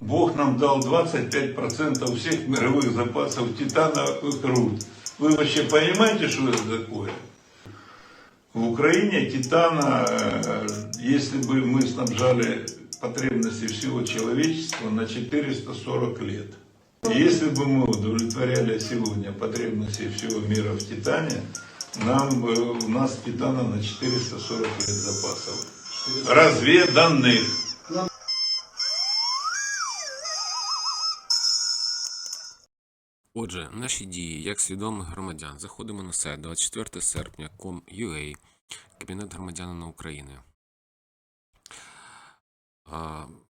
Бог нам дал 25% всех мировых запасов титановых руд. Вы вообще понимаете, что это такое? В Украине титана, э, если бы мы снабжали потребности всего человечества на 440 лет. И Если бы мы удовлетворяли сегодня потребности всего мира в титане, нам, бы- у нас титана на 440 лет запасов. Разведанных. Отже, наші дії як свідомих громадян. Заходимо на сайт 24 серпня com.ua Кабінет громадянина України.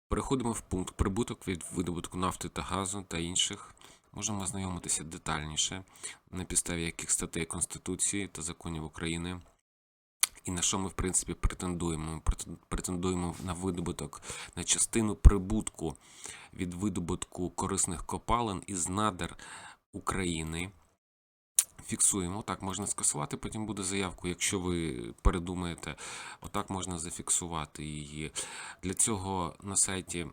Переходимо в пункт прибуток від видобутку нафти та газу та інших. Можемо ознайомитися детальніше, на підставі яких статей Конституції та законів України. І на що ми, в принципі, претендуємо? Ми претендуємо на видобуток, на частину прибутку від видобутку корисних копалин із надр України. Фіксуємо, так можна скасувати, потім буде заявку, якщо ви передумаєте, отак можна зафіксувати її. Для цього на сайті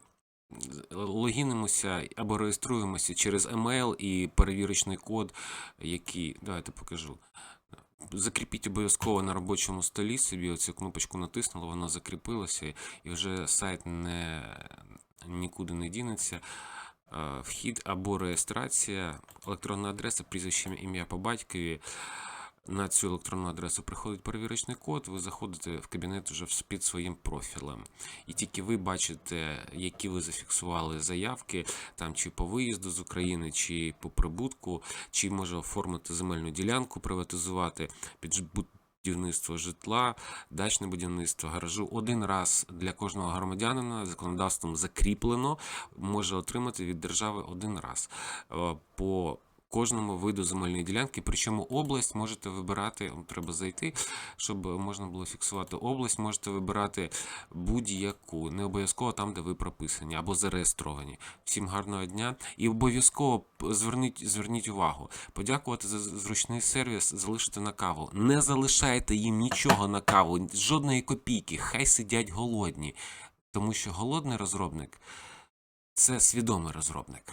логінимося або реєструємося через емейл і перевірочний код, який. Давайте покажу. Закріпіть обов'язково на робочому столі собі оцю кнопочку натиснули, воно закріпилося, і вже сайт не, нікуди не дінеться. Вхід або реєстрація, електронна адреса, прізвище, ім'я по батькові. На цю електронну адресу приходить перевірочний код, ви заходите в кабінет вже під своїм профілем. І тільки ви бачите, які ви зафіксували заявки, там чи по виїзду з України, чи по прибутку, чи може оформити земельну ділянку, приватизувати будівництво житла, дачне будівництво, гаражу. Один раз для кожного громадянина законодавством закріплено, може отримати від держави один раз. Е, По кожному виду земельної ділянки, причому область можете вибирати, треба зайти, щоб можна було фіксувати область, можете вибирати будь-яку, не обов'язково там, де ви прописані або зареєстровані. Всім гарного дня і обов'язково зверніть, зверніть увагу, подякувати за зручний сервіс, залишити на каву. Не залишайте їм нічого на каву, жодної копійки, хай сидять голодні, тому що голодний розробник це свідомий розробник.